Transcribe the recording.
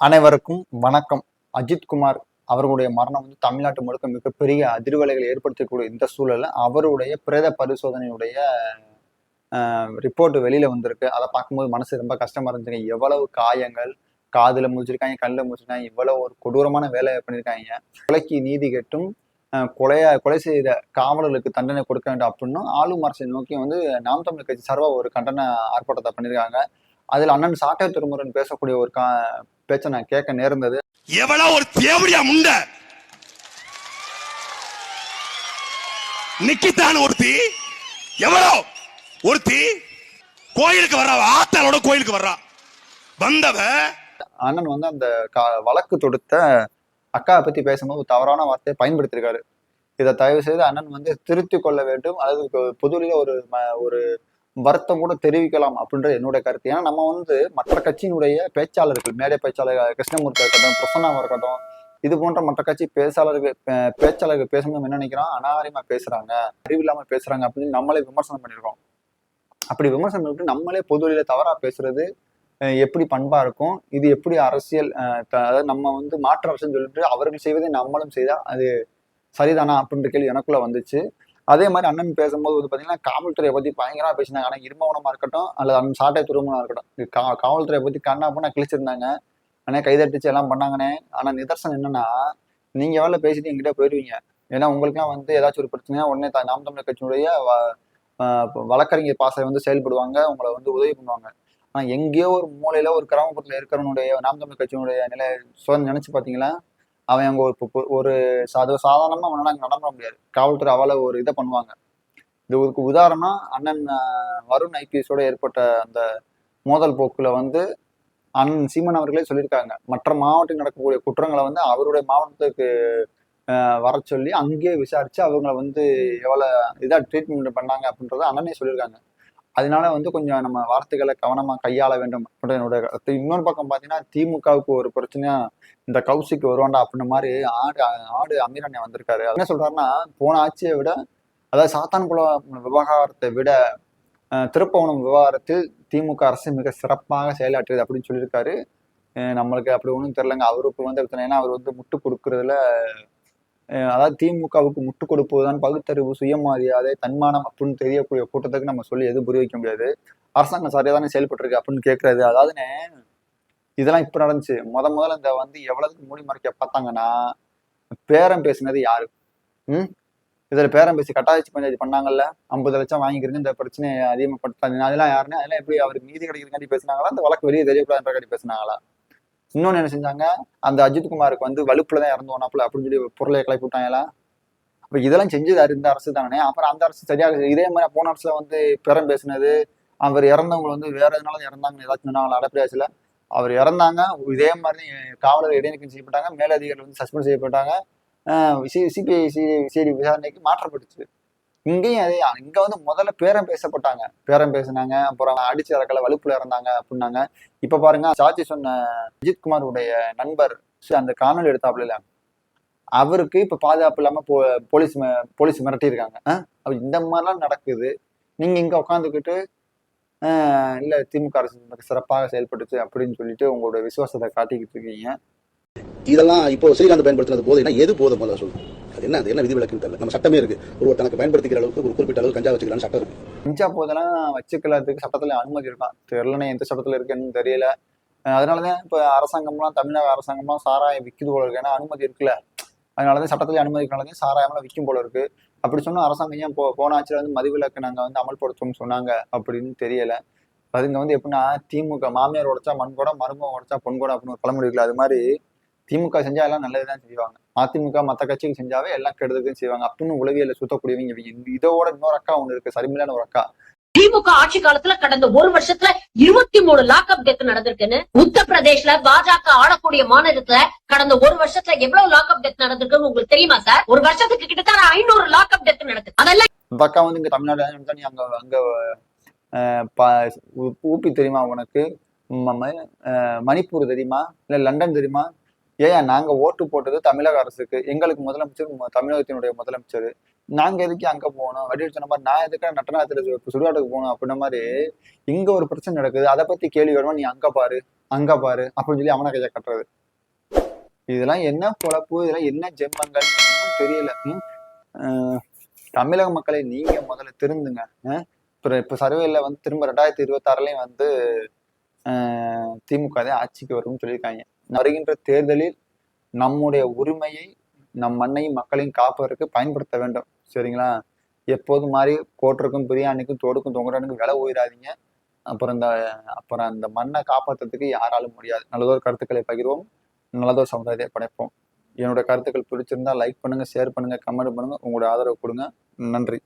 அனைவருக்கும் வணக்கம். அஜித்குமார் அவர்களுடைய மரணம் வந்து தமிழ்நாட்டு முழுக்க மிகப்பெரிய அதிர்வலைகளை ஏற்படுத்தக்கூடிய இந்த சூழல்ல அவருடைய பிரேத பரிசோதனையுடைய ரிப்போர்ட் வெளியில வந்திருக்கு. அதை பார்க்கும்போது மனசு ரொம்ப கஷ்டமா இருந்துச்சுங்க. எவ்வளவு காயங்கள் காதுல முடிச்சிருக்காங்க கண்ணில் முடிச்சிருக்காங்க இவ்வளவு ஒரு கொடூரமான வேலையை பண்ணியிருக்காங்க கொலைக்கு நீதி கட்டும் அஹ், கொலைய கொலை செய்த காவலர்களுக்கு தண்டனை கொடுக்க வேண்டும் அப்படின்னும் ஆளும் அரசை நோக்கி வந்து நாம் தமிழ் கட்சி சார்பாக ஒரு கண்டன ஆர்ப்பாட்டத்தை பண்ணியிருக்காங்க அதில் அண்ணன் சாட்டை திருமுருகன் பேசக்கூடிய ஒரு கா பேச்சை நான் கேட்க நேர்ந்தது. எவ்வளோ ஒரு தேவடியா முண்ட. நிக்கித்தான் ஒருத்தி. எவ்வளோ ஒருத்தி. கோயிலுக்கு வர்றா ஆத்தாளோட கோயிலுக்கு வர்றா. வந்தவ அண்ணன் வந்து அந்த வழக்கு தொடுத்த அக்காவை பத்தி பேசும்போது தவறான வார்த்தையை பயன்படுத்தியிருக்காரு. இதை தயவு செய்து அண்ணன் வந்து திருத்தி கொள்ள வேண்டும். அதாவது பொ- பொதுவெளியில ஒரு ஒரு வருத்தம் கூட தெரிவிக்கலாம் அப்படின்றது என்னுடைய கருத்து. ஏன்னா நம்ம வந்து மற்ற கட்சியினுடைய பேச்சாளர்கள் மேடை பேச்சாளர் கிருஷ்ணமூர்த்தி இருக்கட்டும் பிரசன்னாவா இருக்கட்டும் இது போன்ற மற்ற கட்சி பேச்சாளர்கள் பேச்சாளர்கள் பேசும்போது என்ன நினைக்கிறோம் அனாவரியமா பேசுறாங்க அறிவில்லாம பேசுறாங்க அப்படின்னு நம்மளே விமர்சனம் பண்ணியிருக்கோம். அப்படி விமர்சனம் பண்ணிட்டு நம்மளே பொதுவெளியில தவறா பேசுறது அஹ் எப்படி பண்பா இருக்கும்? இது எப்படி அரசியல் அஹ் அதாவது நம்ம வந்து மாற்று அரசுன்னு சொல்லிட்டு அவர்கள் செய்வதை நம்மளும் செய்தா அது சரிதானா அப்படின்ற கேள்வி எனக்குள்ள வந்துச்சு. அதே மாதிரி அண்ணன் பேசும்போது வந்து பார்த்தீங்கன்னா காவல்துறையை பற்றி பயங்கரமாக பேசினாங்க. ஆனால் இருமவனமாக இருக்கட்டும் அல்லது அண்ணன் சாட்டை துருமனாக இருக்கட்டும். கா காவல்துறையை பற்றி கண்ணா பண்ணா கிழிச்சிருந்தாங்க. ஆனால் கைதட்டிச்சு எல்லாம் பண்ணாங்கண்ணே. ஆனால் நிதர்சனம் என்னன்னா நீங்கள் வேலை பேசிட்டு எங்கிட்ட போயிடுவீங்க ஏன்னா உங்களுக்குலாம் வந்து ஏதாச்சும் ஒரு பிரச்சனையா உடனே த- நாம் தமிழர் கட்சியினுடைய வழக்கறிஞர் பாசை வந்து செயல்படுவாங்க. உங்களை வந்து உதவி பண்ணுவாங்க. ஆனால் எங்கேயோ ஒரு மூலையில் ஒரு கிராமப்புறத்தில் இருக்கிறவனுடைய நாம் தமிழர் கட்சியினுடைய நிலை சோதனை நினச்சி பார்த்தீங்களா அவன் அங்கே ஒரு ஒரு சாத சாதாரணமாக அவனால் அங்கே நடக்க முடியாது. காவல்துறை அவ்வளோ ஒரு இதை பண்ணுவாங்க. இதுக்கு உதாரணம் அண்ணன் வருண் ஐபிஎஸோட ஏற்பட்ட அந்த மோதல் போக்கில் வந்து அண்ணன் சீமன் அவர்களே சொல்லியிருக்காங்க. மற்ற மாவட்டத்தில் நடக்கக்கூடிய குற்றங்களை வந்து அவருடைய மாவட்டத்துக்கு வர சொல்லி அங்கேயே விசாரித்து அவங்கள வந்து எவ்வளோ இதாக ட்ரீட்மெண்ட் பண்ணாங்க அப்படின்றத அண்ணனே சொல்லியிருக்காங்க. அதனால வந்து கொஞ்சம் நம்ம வார்த்தைகளை கவனமா கையாள வேண்டும் அப்படின்ற என்னுடைய கருத்து. இன்னொரு பக்கம் பாத்தீங்கன்னா திமுகவுக்கு ஒரு பிரச்சனையா இந்த கௌசிக்கு வருவாண்டா அப்படின்ற மாதிரி ஆடு ஆடு அமீரண்ணே வந்திருக்காரு. என்ன சொல்றாருன்னா போன ஆட்சியை விட அதாவது சாத்தான்குளம் விவகாரத்தை விட திருப்பவனம் விவகாரத்தில் திமுக அரசு மிக சிறப்பாக செயலாற்றியது அப்படின்னு சொல்லியிருக்காரு. நம்மளுக்கு அப்படி ஒன்றும் தெரியலங்க. அவருக்கு வந்து ஏன்னா அவர் வந்து முட்டு கொடுக்கறதுல அதாவது திமுகவுக்கு முட்டு கொடுப்பதுதான் பகுத்தறிவு சுயமரியாதை தன்மானம் அப்படின்னு தெரியக்கூடிய கூட்டத்துக்கு நம்ம சொல்லி எதுவும் புரிய வைக்க முடியாது. அரசாங்கம் சரியா தானே செயல்பட்டுருக்கு அப்படின்னு கேட்கறது அதாவதுனே இதெல்லாம் இப்ப நடந்துச்சு. முத முதல்ல இந்த வந்து எவ்வளவுக்கு மூடி மறைக்க பார்த்தாங்கன்னா பேரம் பேசினது யாரு? ம்? இதில் பேரம் பேசி கட்டாயச்சு பஞ்சாயத்து பண்ணாங்கல்ல? ஐம்பது லட்சம் வாங்கிக்கிறீங்க இந்த பிரச்சனையை அதிகமாகப்படுத்தாங்க அதெல்லாம் யாருன்னா அதெல்லாம் எப்படி அவருக்கு நீதி கிடைக்கிறதுக்காண்டி பேசினாங்களா? அந்த வழக்கு வெளியே தெரியக்கூடாதுன்றக்காண்டி பேசினாங்களா? இன்னொன்னு என்ன செஞ்சாங்க? அந்த அஜித் குமாருக்கு வந்து வலுப்புல தான் இறந்து போனாப்புல அப்படின்னு சொல்லி பொருளை கிளப்பி விட்டாங்களா அப்ப இதெல்லாம் செஞ்சது இந்த அரசு தானே? அப்புறம் அந்த அரசு சரியாக இதே மாதிரி போன அரசுல வந்து பேரம் பேசினது அவர் இறந்தவங்க வந்து வேற எதனால இறந்தாங்கன்னு ஏதாச்சும் சொன்னாங்களா அடப்பிடியாச்சுல அவர் இறந்தாங்க இதே மாதிரி காவலர் இடைநீக்கம் செய்யப்பட்டாங்க மேலதிகாரிகள் வந்து சஸ்பெண்ட் செய்யப்பட்டாங்க. சிபிஐ சிஐடி விசாரணைக்கு மாற்றப்பட்டுச்சு. இங்கேயும் அதே இங்க வந்து முதல்ல பேரம் பேசப்பட்டாங்க. பேரம் பேசினாங்க. அப்புறம் அடிச்சு இறக்கல வலுப்புல இறந்தாங்க அப்படின்னாங்க. இப்ப பாருங்க சாட்சி சொன்ன அஜித்குமாருடைய நண்பர் அந்த காணொலி எடுத்தாப்புல இல்ல அவருக்கு இப்ப பாதுகாப்பு இல்லாம போ போலீஸ் ம- போலீஸ் மிரட்டியிருக்காங்க. அப்ப இந்த மாதிரிலாம் நடக்குது. நீங்க இங்க உட்காந்துக்கிட்டு இல்லை இல்ல திமுக அரசு சிறப்பாக செயல்பட்டுச்சு அப்படின்னு சொல்லிட்டு உங்களோட விசுவாசத்தை காட்டிக்கிட்டு இருக்கீங்க. இதெல்லாம் இப்போ ஸ்ரீகாந்த் பயன்படுத்தினது போதைனா எது போதும் முதல்ல சொல்லணும் அது என்ன அது என்ன விதிவிலக்குன்னு தெரியல. நம்ம சட்டமே இருக்கு. ஒருவர் தனக்கு பயன்படுத்திக்கிற அளவுக்கு ஒரு குறிப்பிட்ட அளவு கஞ்சா வச்சுக்கலாம்னு சட்டம் இருக்கு. கஞ்சா போதெல்லாம் வச்சுக்கலாத்துக்கு சட்டத்துல அனுமதி இருக்கான் தெரியலனே எந்த சட்டத்துல இருக்குன்னு தெரியல. அதனாலதான் இப்ப அரசாங்கம்லாம் தமிழக அரசாங்கம்லாம் சாராயம் விற்குது போல இருக்கு. ஏன்னா அனுமதி இருக்குல்ல. அதனாலதான் சட்டத்துல அனுமதிக்கிறனாலதான் சாராயம்லாம் விற்கும் போல இருக்கு. அப்படி சொன்னா அரசாங்கம் ஏன் போ போன ஆட்சியில வந்து மதுவிலக்கு நாங்க வந்து அமல்படுத்தணும்னு சொன்னாங்க அப்படின்னு தெரியல. அதுங்க வந்து எப்படின்னா திமுக மாமியார் உடைச்சா மண்கூடம் மருமகம் உடைச்சா பொன்கூடம் அப்படின்னு ஒரு பழமொழி அது மாதிரி திமுக செஞ்சா எல்லாம் நல்லதுதான் செய்வாங்க. அதிமுக மத்த கட்சிக்கு செஞ்சாவே எல்லாம் கெடுதலுக்கும் செய்வாங்க. அப்படின்னு உளவியல சுத்தக்கூடியவங்க இவங்க. இதோட இன்னொரு அக்கா ஒண்ணு இருக்கு. சரிமில்லான ஒரு அக்கா. திமுக ஆட்சி காலத்துல கடந்த ஒரு வருஷத்துல இருபத்தி மூணு லாக்அப் டெத் நடந்திருக்குன்னு உத்தரப்பிரதேஷ்ல பாஜக ஆளக்கூடிய மாநிலத்துல கடந்த ஒரு வருஷத்துல எவ்வளவு லாக்அப் டெத் நடந்திருக்குன்னு உங்களுக்கு தெரியுமா சார் ஒரு வருஷத்துக்கு கிட்டத்தட்ட ஐநூறு லாக்அப் டெத் நடக்குது அதெல்லாம் இந்த அக்கா வந்து இங்க தமிழ்நாடு அங்க அங்க ஊப்பி தெரியுமா உனக்கு? மணிப்பூர் தெரியுமா? இல்ல லண்டன் தெரியுமா? ஏன் நாங்க ஓட்டு போட்டது தமிழக அரசுக்கு எங்களுக்கு முதலமைச்சர் தமிழகத்தினுடைய முதலமைச்சர். நாங்க எதுக்கு அங்க போகணும்? அப்படின்னு சொன்ன மாதிரி நான் எதுக்கு நட்டநாத்துல சுடுகாட்டுக்கு போகணும் அப்படின்ன மாதிரி இங்க ஒரு பிரச்சனை நடக்குது. அதை பத்தி கேள்வி வருமா நீ அங்க பாரு அங்க பாரு அப்படின்னு சொல்லி அவனை கையை கட்டுறது. இதெல்லாம் என்ன பொழப்பு? இதெல்லாம் என்ன ஜென்மங்கள்? தெரியல. தமிழக மக்களை நீங்க முதல்ல திருந்துங்க. அஹ் இப்ப சர்வேல வந்து திரும்ப ரெண்டாயிரத்தி இருபத்தாறுலயும் வந்து திமுக தான் ஆட்சிக்கு வரும்னு சொல்லியிருக்காங்க. வருகின்ற தேர்தலில் நம்முடைய உரிமையை நம் மண்ணையும் மக்களையும் காப்பதற்கு பயன்படுத்த வேண்டும். சரிங்களா? எப்போதும் மாதிரி கோட்டருக்கும் பிரியாணிக்கும் தோடுக்கும் தொங்குறானுக்கும் விலை உயிராதீங்க. அப்புறம் இந்த அப்புறம் அந்த மண்ணை காப்பாற்றுறதுக்கு யாராலும் முடியாது. நல்லதொரு கருத்துக்களை பகிர்வோம். நல்லதொரு சமுதாயத்தை படைப்போம். என்னோட கருத்துக்கள் பிடிச்சிருந்தா லைக் பண்ணுங்க ஷேர் பண்ணுங்க கமெண்ட் பண்ணுங்க. உங்களோட ஆதரவு கொடுங்க. நன்றி.